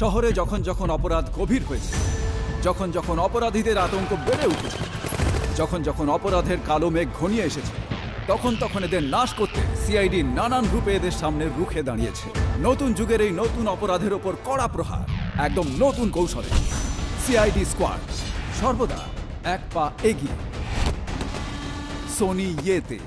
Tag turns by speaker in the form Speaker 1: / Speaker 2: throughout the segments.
Speaker 1: শহরে যখন যখন অপরাধ গভীর হয়েছে, যখন যখন অপরাধীদের আতঙ্ক বেড়ে উঠেছে, যখন যখন অপরাধের কালো মেঘ ঘনিয়ে এসেছে, তখন তখন এদের নাশ করতে সিআইডি নানান রূপে এদের সামনে রুখে দাঁড়িয়েছে। নতুন যুগের এই নতুন অপরাধের ওপর কড়া প্রহার, একদম নতুন কৌশলে। সিআইডি স্কোয়াড, সর্বদা এক পা এগিয়ে। সোনি ইয়েতে।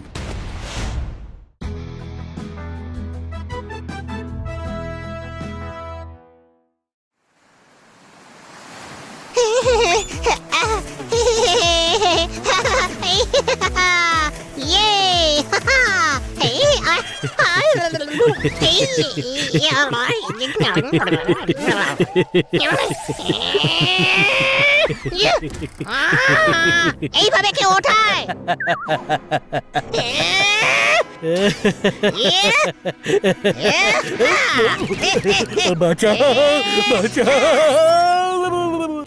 Speaker 2: এইভাবে কে ওঠায়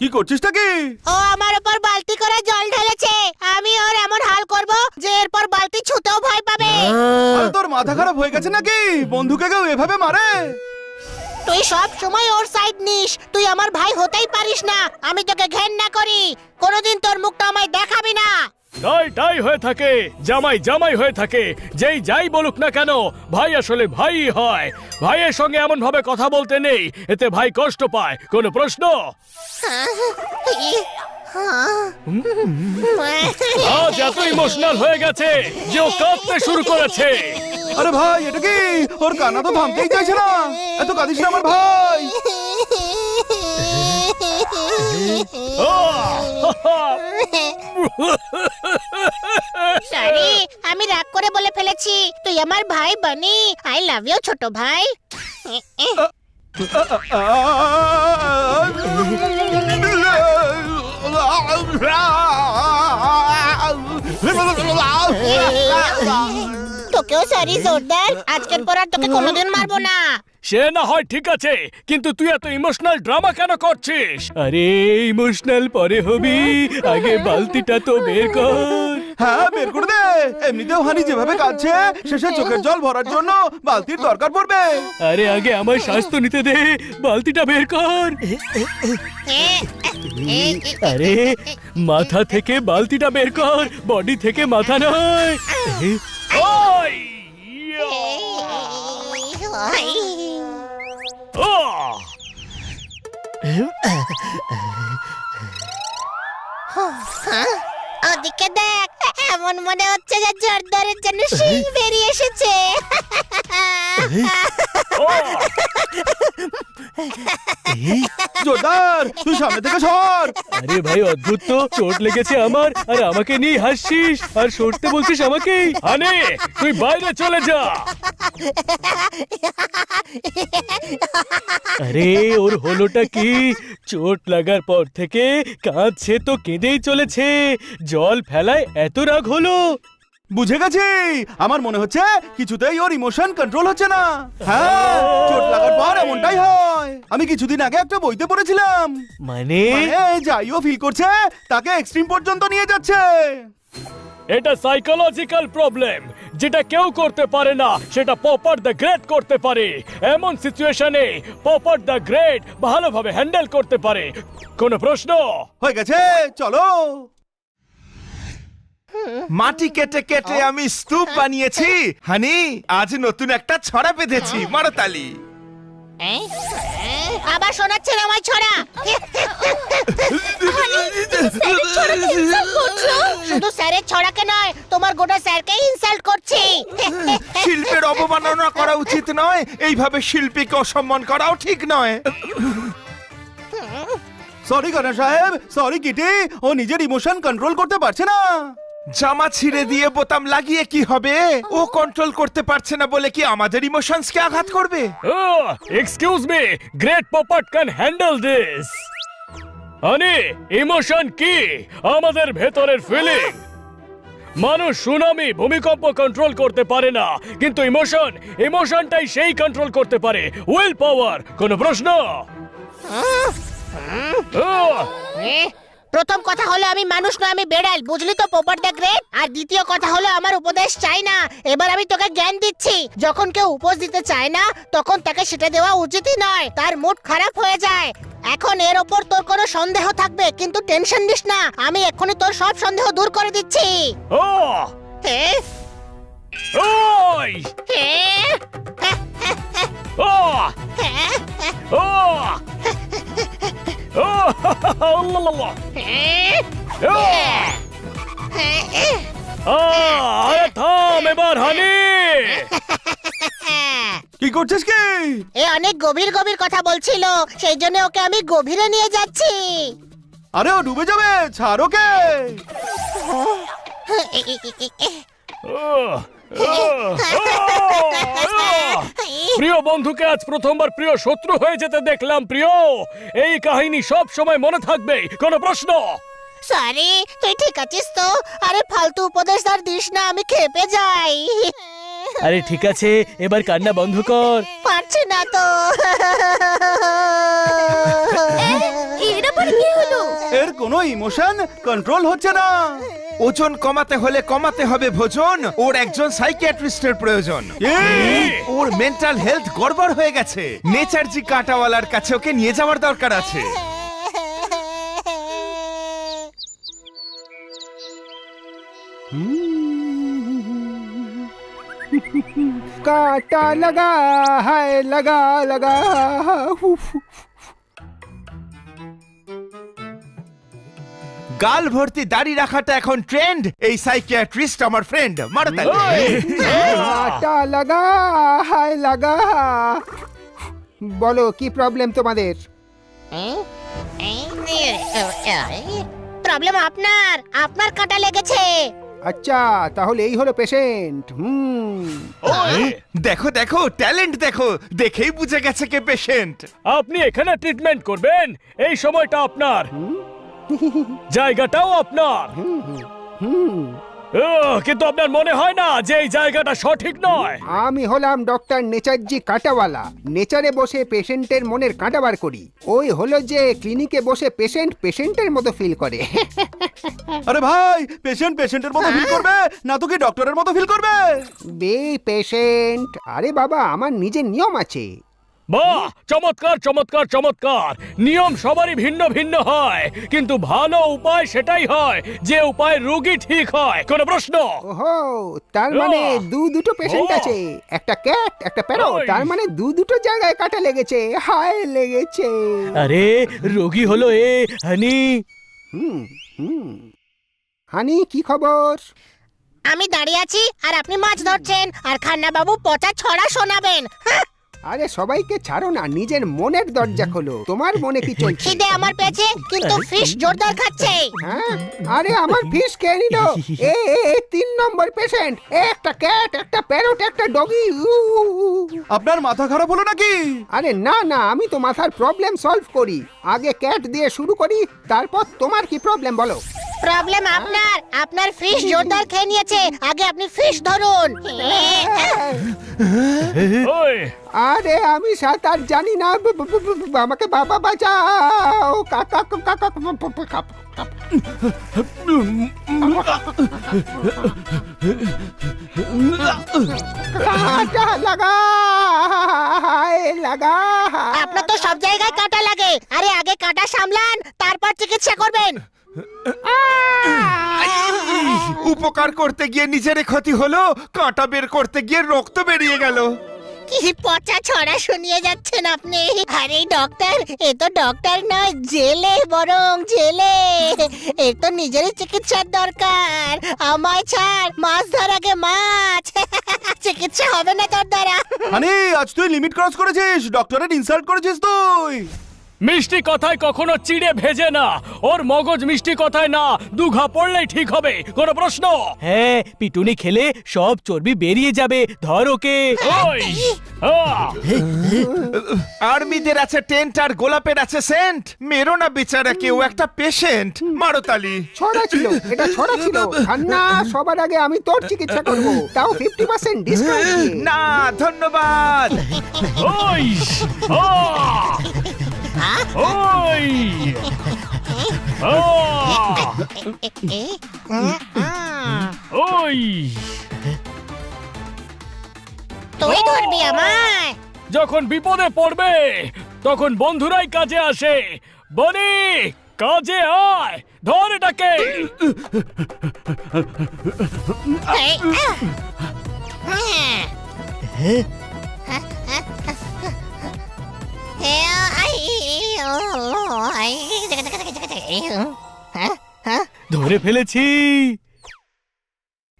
Speaker 3: কি করছিস কি
Speaker 2: ও আমার উপর বালতি করে জল ঢেলেছে। আমি
Speaker 3: মাথা খারাপ হয়ে গেছে নাকি? বন্ধুকে কেউ এভাবে মারে?
Speaker 2: তুই সব সময় ওর সাইড নিস। তুই আমার ভাই হতেই পারিস না। আমি তোকে ঘেন্না করি। কোনোদিন তোর মুখটা আমায় দেখাবি না।
Speaker 4: তাই তাই হয়ে থাকে জামাই জামাই হয়ে থাকে। যেই যাই বলুক না কেন ভাই আসলে ভাই হয়। ভাইয়ের সঙ্গে এমন ভাবে কথা বলতে নেই এতে ভাই কষ্ট পায়। কোনো প্রশ্ন? আজ এত ইমোশনাল হয়ে গেছে যে ও কাঁদতে শুরু করেছে।
Speaker 3: আরে ভাই এটা কি? ওর কান্না তো থামতেই চাইছে না। এত কাঁদিস না আমার ভাই।
Speaker 2: সরি আমি রাগ করে বলে ফেলেছি। তুই আমার ভাই বানি। আই লাভ ইউ ছোট ভাই। তোকেও সরি জোরদার আজকের পর আর তোকে কোনোদিন মারবো না।
Speaker 4: সে না হয় ঠিক আছে কিন্তু তুই এত ইমোশনাল ড্রামা কেন করছিস? আরে ইমোশনাল পরে হবি। আগে বালতিটা তো বের কর।
Speaker 3: হ্যাঁ বের করে দে। এমনিতেও হানি যেভাবে কাঁদছে শেষে চোখের জল ভরার জন্য বালতির দরকার পড়বে।
Speaker 4: আরে আগে আমার স্বাস্থ্য নিতে দে। বালতিটা বের কর। আরে মাথা থেকে বালতিটা বের কর। বডি থেকে মাথা নয়।
Speaker 2: ওদিকে দেখ এমন মনে হচ্ছে যে জোরদারের জন্য শিং বেরিয়ে এসেছে।
Speaker 3: জোরদার, তুই সামনে থেকে সর।
Speaker 4: আরে ভাই, অদ্ভুত তো। চোট লেগেছে আমার, আর আমাকে নিয়ে হাসছিস। আর সরতে বলছিস আমাকেই আনে তুই বাইরে চলে যা। আরে, ওর হলোটা কি? চোট লাগার পর থেকে কাঁদছে তো, কেঁদেই চলেছে। জল ফেলায় এত রাগ হলো।
Speaker 3: বুঝে গেছি। আমার মনে হচ্ছে কিছুতেই ওর ইমোশন কন্ট্রোল হচ্ছে না। হ্যাঁ চোট লাগার পর এমনটাই হয়। আমি কিছুদিন আগে একটা বইতে পড়েছিলাম।
Speaker 4: মানে?
Speaker 3: মানে যাইও ফিল করছে তাকে এক্সট্রিম পর্যন্ত নিয়ে যাচ্ছে।
Speaker 4: এটা সাইকোলজিক্যাল প্রবলেম যেটা কেউ করতে পারে না সেটা পপার দ্য গ্রেট করতে পারে। এমন সিচুয়েশনে পপার দ্য গ্রেট ভালোভাবে হ্যান্ডেল করতে পারে। কোনো প্রশ্ন?
Speaker 3: হয়ে গেছে চলো।
Speaker 5: মাটি কেটে কেটে আমি স্তূপ বানিয়েছি। হানি আজ নতুন একটা ছড়া বেঁধেছি। মারতালি
Speaker 2: আবার শোনাচ্ছেন আমার ছড়া। শুধু স্যারের ছড়াকে নয় তোমার গোটা স্যারকে ইনসাল্ট করছি।
Speaker 5: শিল্পের অবমাননা করা উচিত নয় এইভাবে শিল্পীকে অসম্মান করাও ঠিক নয়।
Speaker 3: সরি কানা সাহেব সরি কিটি ও নিজের ইমোশন কন্ট্রোল করতে পারছে না।
Speaker 5: জামা ছিঁড়ে দিয়ে বোতাম লাগিয়ে কি হবে? ও কন্ট্রোল করতে পারছে না বলে কি আমাদের ইমোশনসকে আঘাত করবে?
Speaker 4: ও excuse me great Popper can handle this any emotion কি? আমাদের ভেতরের ফিলিং মানুষ সুনামি ভূমিকম্প কন্ট্রোল করতে পারে না কিন্তু ইমোশন ইমোশনটাই সেই কন্ট্রোল করতে পারে। উইল পাওয়ার কোনো প্রশ্ন? আহ!
Speaker 2: প্রথম কথা হলো আমি মানুষ নয় আমি বেড়াল। বুঝলি তো পোপার দ্য গ্রেট? আর দ্বিতীয় কথা হলো আমার উপদেশ চাই না। এবার আমি তোকে জ্ঞান দিচ্ছি। যখন কেউ উপদেশ দিতে চায় না তখন তাকে সেটা দেওয়া উচিতই নয়। তার মুড খারাপ হয়ে যায়। এখন এর ওপর তোর কোনো সন্দেহ থাকবে কিন্তু টেনশন নিস না। আমি এক্ষুনি তোর সব সন্দেহ দূর করে দিচ্ছি।
Speaker 4: ও!
Speaker 2: হে!
Speaker 4: ওই!
Speaker 2: হে!
Speaker 4: ও!
Speaker 2: হে!
Speaker 4: ও! আরে থাম এবার হানি
Speaker 3: কি করছিস কি?
Speaker 2: এ অনেক গভীর গভীর কথা বলছিল সেই জন্য ওকে আমি গভীরে নিয়ে যাচ্ছি।
Speaker 3: আরে ও ডুবে যাবে ছাড় ওকে।
Speaker 4: ও। প্রিয় বন্ধুকে আজ প্রথমবার প্রিয় শত্রু হয়ে যেতে দেখলাম প্রিয়। এই কাহিনী সব সময় মনে থাকবে কোনো প্রশ্ন?
Speaker 2: সরি তুই ঠিক আছিস তো? আরে ফালতু উপদেশ আর দিস না আমি খেপে যাই।
Speaker 4: আরে ঠিক আছে এবার কান্না বন্ধ কর।
Speaker 2: পারছি না তো। কি হলো?
Speaker 3: এর কোনো ইমোশন কন্ট্রোল হচ্ছে না।
Speaker 5: ওজন কমাতে হলে কমাতে হবে ভোজন। ওর একজন সাইকিয়াট্রিস্টের প্রয়োজন। ওর মেন্টাল হেলথ গড়বড় হয়ে গেছে। নেচারজি কাটাওয়ালার কাছে ওকে নিয়ে যাওয়ার দরকার আছে।
Speaker 6: কাটা লাগা হায় লাগা লাগা
Speaker 5: গাল ভর্তি দাড়ি রাখাটা এখন ট্রেন্ড এই সাইকিয়াট্রিস্ট আমার ফ্রেন্ড মারো তালি।
Speaker 6: কাঁটা লাগা হায় লাগা। বলো কি প্রবলেম তোমাদের?
Speaker 2: প্রবলেম আপনার আপনার কাঁটা লেগেছে।
Speaker 6: আচ্ছা তাহলে এই হলো পেশেন্ট হুম।
Speaker 5: দেখো দেখো ট্যালেন্ট দেখো দেখেই বুঝে গেছে কে পেশেন্ট
Speaker 4: আপনি এখানে ট্রিটমেন্ট করবেন এই সময়টা আপনার। জায়গাটাও আপনার।
Speaker 6: হুম
Speaker 4: কিন্তু আপনার মনে হয় না যে এই জায়গাটা সঠিক নয়?
Speaker 6: আমি হলাম ডক্টর নেচারজি কাঁটাওয়ালা। নেচারে বসে পেশেন্টের মনের কাঁটা বার করি। ওই হলো যে ক্লিনিকে বসে পেশেন্ট পেশেন্টের মতো ফিল করে।
Speaker 3: আরে ভাই পেশেন্ট পেশেন্টের মতো ফিল করবে? না তো কি ডক্টরের মতো ফিল করবে?
Speaker 6: বে পেশেন্ট। আরে বাবা আমার নিজের নিয়ম আছে।
Speaker 4: বাহ চমৎকার চমৎকার চমৎকার। নিয়ম সবারই ভিন্ন ভিন্ন হয় কিন্তু ভালো উপায় সেটাই হয় যে উপায় রোগী ঠিক হয়। কোনো প্রশ্ন?
Speaker 6: ওহো তার মানে দু দুটো পেশেন্ট আছে একটা ক্যাট একটা প্যারো তার মানে দু দুটো জায়গায় কাটা লেগেছে হায় লেগেছে।
Speaker 4: আরে রোগী হলো এ হানি।
Speaker 6: হুম হুম। হানি কি খবর?
Speaker 2: আমি দাঁড়িয়ে আছি আর আপনি মাছ ধরছেন আর খান্না বাবু পচা ছড়া শোনাবেন হ্যাঁ,
Speaker 6: আরে সবাইকে ছাড়ো না নিজের মনের দরজা খোলো। তোমার মনে কি চলছে?
Speaker 2: খিদে আমার পেয়েছে কিন্তু ফিশ জোরদার খাচ্ছে।
Speaker 6: হ্যাঁ? আরে আমার ফিশ কে নিল। এ এ, এ, তিন নম্বর পেশেন্ট একটা ক্যাট একটা প্যারট একটা ডগি
Speaker 3: আপনার মাথা খারাপ হলো নাকি?
Speaker 6: আরে না না আমি তো মাথার প্রবলেম সলভ করি। আগে ক্যাট দিয়ে শুরু করি তারপর তোমার কি প্রবলেম বলো?
Speaker 2: প্রবলেম আপনার। আপনার ফিশ জোরদার খেয়ে নিয়েছে। আগে আপনি ফিশ ধরুন।
Speaker 6: আরে আমি সাঁতার জানি না। আমাকে বাবা বাঁচাও। কাকা কাকা কাকা কাঁটা লাগা হায় লাগা
Speaker 2: আপনার তো সব জায়গায় কাঁটা লাগে। আরে আগে কাঁটা সামলান তারপর চিকিৎসা করবেন।
Speaker 5: উপকার করতে গিয়ে নিজের ক্ষতি হলো কাঁটা বের করতে গিয়ে রক্ত বেরিয়ে গেল।
Speaker 2: কি পচা ছড়া শুনিয়ে যাচ্ছেন আপনি? আরে ডক্টর এ তো ডক্টর নয় জেলে বরং জেলে। এ তো নিজেরই চিকিৎসার দরকার। আমায় ছাড় মাছ ধর আগে মাছ। চিকিৎসা হবে না তোর দ্বারা।
Speaker 3: হানি আজ তুই লিমিট ক্রস করেছিস ডক্টরের ইনসাল্ট করেছিস তুই।
Speaker 4: মিষ্টি কথায় কখনো চিড়ে ভেজে না। ওর মগজ মিষ্টি কথায় না। দুঘা পড়লেই ঠিক হবে। কোনো প্রশ্ন? হ্যাঁ পিটুনি খেলে সব চর্বি বেরিয়ে যাবে। ধর ওকে!
Speaker 5: আর্মিদের আছে টেন্ট আর গোলাপের আছে সেন্ট। মেরো না বেচারা কেউ একটা পেশেন্ট। মারো তালি।
Speaker 6: ছড়া ছিল এটা ছড়া ছিল। ঠান্ডা সবার আগে আমি তোর চিকিৎসা করব। তাও ফিফটি পার্সেন্ট ডিসকাউন্ট
Speaker 5: না ধন্যবাদ।
Speaker 4: ওই! ওই
Speaker 2: তুই ধরবি আমায়
Speaker 4: যখন বিপদে পড়বে তখন বন্ধুরাই কাজে আসে। বনি কাজে আয়! ধর এটাকে!
Speaker 2: হ্যাঁ।
Speaker 4: ধরে ফেলেছি।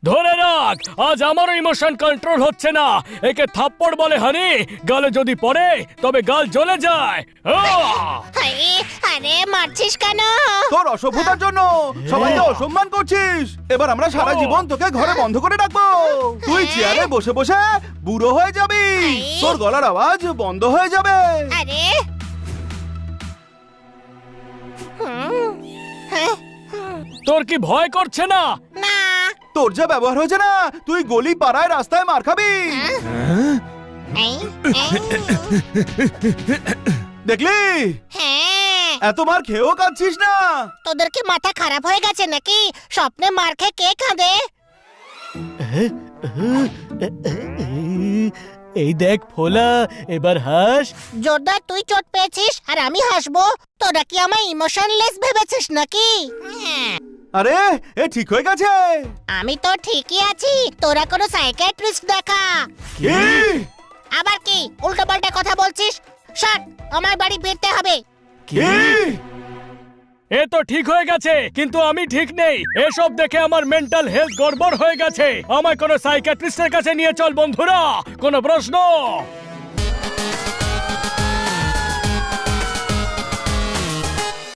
Speaker 4: ধরে রাখ আজ আমারও ইমোশন কন্ট্রোল হচ্ছে না। একে থাপ্পড় বলে হানি গালে যদি পড়ে তবে গাল জ্বলে যায়!
Speaker 2: আরে মারছিস কেন?
Speaker 3: তোর অসভ্যতার জন্য সবাইকে অসম্মান করছিস। এবার আমরা সারা জীবন তোকে ঘরে বন্ধ করে রাখব। তুই চেয়ারে বসে বসে বুড়ো হয়ে যাবি। তোর গলার আওয়াজ বন্ধ হয়ে যাবে।
Speaker 2: আরে। হ্যাঁ,
Speaker 4: তোর কি ভয় করছে না?
Speaker 2: না
Speaker 3: তোর যা ব্যবহার হয়েছে না তুই গলি পাড়ায় রাস্তায় মার খাবি। দেখলি? এত মার খেয়েও কাঁদছিস না।
Speaker 2: তোদের কি মাথা খারাপ হয়ে গেছে নাকি? স্বপ্নে মার খেয়ে কে কাঁদে?
Speaker 4: এই দেখ ফোলা এবার হাস।
Speaker 2: জোরদার তুই চোট পেয়েছিস আর আমি হাসবো। তোরা কি আমায় ইমোশনলেস ভেবেছিস নাকি? হ্যাঁ,
Speaker 3: আরে এ ঠিক হয়ে গেছে।
Speaker 2: আমি তো ঠিকই আছি তোরা কোনো সাইকিয়াট্রিস্ট দেখা।
Speaker 3: কি?
Speaker 2: আবার কি উল্টো পাল্টা কথা বলছিস? শট আমার বাড়ি ফিরতে হবে।
Speaker 3: কি?
Speaker 4: এ তো ঠিক হয়ে গেছে কিন্তু আমি ঠিক নেই। এসব দেখে আমার মেন্টাল হেলথ গড়বড় হয়ে গেছে। আমায় কোনো সাইকিয়াট্রিস্টের কাছে নিয়ে চল বন্ধুরা কোনো প্রশ্ন?